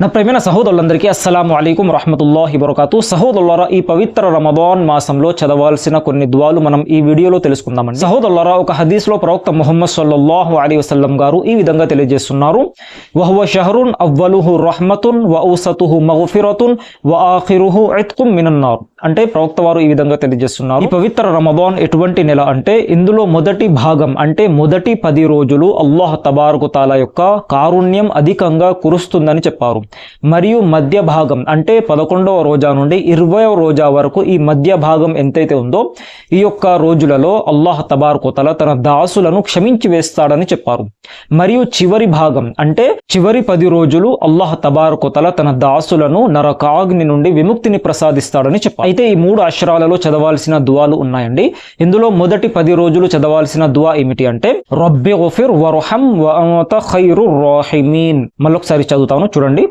నా ప్రేమైన సహోదరులందరికీ అస్సలం అయికం రహమతుల్లాహి వరకాతు సహోదరులారా ఈ పవిత్ర రమదాన్ మాసంలో చదవాల్సిన కొన్ని దువాలు మనం ఈ వీడియోలో తెలుసుకుందామండి. సహోదరులారా ఒక హదీస్లో ప్రవక్త ముహమ్మద్ సల్లల్లాహు అలీ వసల్లం గారు ఈ విధంగా తెలియజేస్తున్నారు. వహువ షహరున్ అవ్వలుహు రహ్మతున్ వ మగుఫిరతున్ వఆఖిరుహు వ ఇత్కుం మినన్నారు. అంటే ప్రవక్త వారు ఈ విధంగా తెలియజేస్తున్నారు. ఈ పవిత్ర రమదాన్ ఎటువంటి నెల అంటే ఇందులో మొదటి భాగం అంటే మొదటి పది రోజులు అల్లాహ్ తబారుకు తాలా యొక్క కారుణ్యం అధికంగా కురుస్తుందని చెప్పారు. మరియు మధ్య భాగం అంటే పదకొండవ రోజా నుండి ఇరవయవ రోజా వరకు ఈ మధ్య భాగం ఎంతైతే ఉందో ఈ యొక్క రోజులలో అల్లాహ్ తబార్కోతల తన దాసులను క్షమించి వేస్తాడని చెప్పారు. మరియు చివరి భాగం అంటే చివరి పది రోజులు అల్లాహ్ తబార్కోతల తన దాసులను నరకాగ్ని నుండి విముక్తిని ప్రసాదిస్తాడని చెప్పారు. అయితే ఈ మూడు అక్షరాలలో చదవాల్సిన దువాలు ఉన్నాయండి. ఇందులో మొదటి పది రోజులు చదవాల్సిన దువా ఏమిటి అంటే రబ్బి గఫిర్ వరహం వఅంత మళ్ళొకసారి చదువుతాను చూడండి.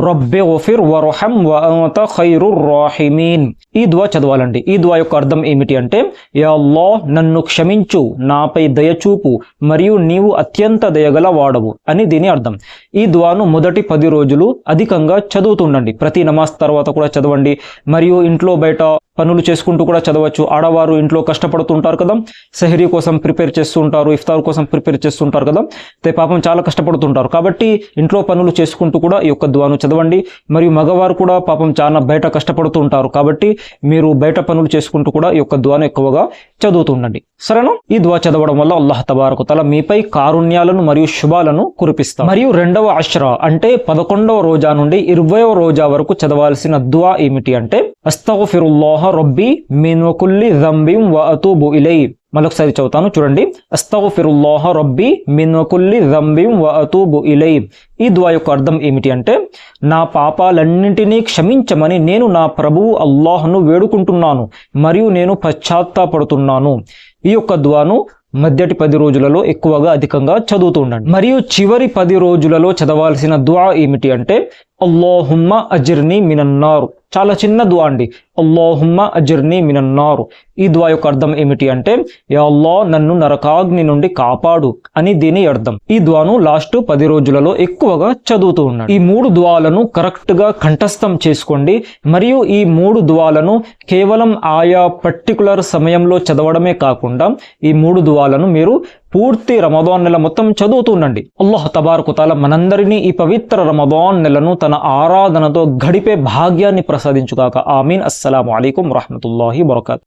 రబ్బి ఒఫిర్ వరహం వత ఖైరు రాహిమీన్. ఈ దువా చదవాలండి. ఈ దువా యొక్క అర్థం ఏమిటి అంటే యల్లా నన్ను క్షమించు. నాపై దయచూపు మరియు నీవు అత్యంత దయగల వాడవు. అని దీని అర్థం. ఈ దువాను మొదటి పది రోజులు అధికంగా చదువుతుండండి. ప్రతి నమాజ్ తర్వాత కూడా చదవండి. మరియు ఇంట్లో బయట పనులు చేసుకుంటూ కూడా చదవచ్చు. ఆడవారు ఇంట్లో కష్టపడుతుంటారు కదా. సెహరీ కోసం ప్రిపేర్ చేస్తుంటారు. ఇఫ్తార్ కోసం ప్రిపేర్ చేస్తుంటారు కదా. అయితే పాపం చాలా కష్టపడుతుంటారు. కాబట్టి ఇంట్లో పనులు చేసుకుంటూ కూడా ఈ యొక్క దువాను చదవండి. మరియు మగవారు కూడా పాపం చాలా బయట కష్టపడుతూ ఉంటారు. కాబట్టి మీరు బయట పనులు చేసుకుంటూ కూడా ఈ యొక్క ద్వాను ఎక్కువగా చదువుతుండండి సరేనా? ఈ ద్వా చదవడం వల్ల అల్లాహ్ తబారకు తల మీపై కారుణ్యాలను మరియు శుభాలను కురిపిస్తారు మరియు రెండవ అష్రా అంటే పదకొండవ రోజా నుండి ఇరవయవ రోజా వరకు చదవాల్సిన దువా ఏమిటి అంటే అస్తఫిరుల్లాహ రబ్బీ మీన్వకుల్లి జంబిం వ అతూబు ఇలై. మరొకసారి చదువుతాను. చూడండి. అస్తగఫిరుల్లాహ రబ్బీ మినకుల్లి రంబిం వతూబు ఇలై. ఈ దువా యొక్క అర్థం ఏమిటి అంటే నా పాపాలన్నింటినీ క్షమించమని నేను నా ప్రభువు అల్లాహ్ను వేడుకుంటున్నాను మరియు నేను పశ్చాత్తాపడుతున్నాను. ఈ యొక్క దువాను మధ్యటి పది రోజులలో ఎక్కువగా అధికంగా చదువుతూ ఉండండి. మరియు చివరి పది రోజులలో చదవాల్సిన దువా ఏమిటి అంటే అల్లాహుమ్మ అజిర్ని మినన్నారు చాలా చిన్న దువా అండి. అల్లాహుమ్మ అజర్ని మినన్నారు ఈ దువా యొక్క అర్థం ఏమిటి అంటే యా అల్లా నన్ను నరకాగ్ని నుండి కాపాడు అని దీని అర్థం. ఈ దువాను లాస్ట్ పది రోజులలో ఎక్కువగా చదువుతూ ఉన్నాడు. ఈ మూడు దువాలను కరెక్ట్గా కంఠస్థం చేసుకోండి. మరియు ఈ మూడు దువాలను కేవలం ఆయా పర్టికులర్ సమయంలో చదవడమే కాకుండా ఈ మూడు దువాలను మీరు పూర్తి రమదాన్ నెల మొత్తం చదువుతూ ఉండండి. అల్లాహ్ తబారకుతాల మనందరినీ ఈ పవిత్ర రమదాన్ నెలను తన ఆరాధనతో గడిపే భాగ్యాన్ని ప్రసాదించుగాక. ఆమీన్. అస్సలం అయికం వరహమతుల్లాహి వరకాత్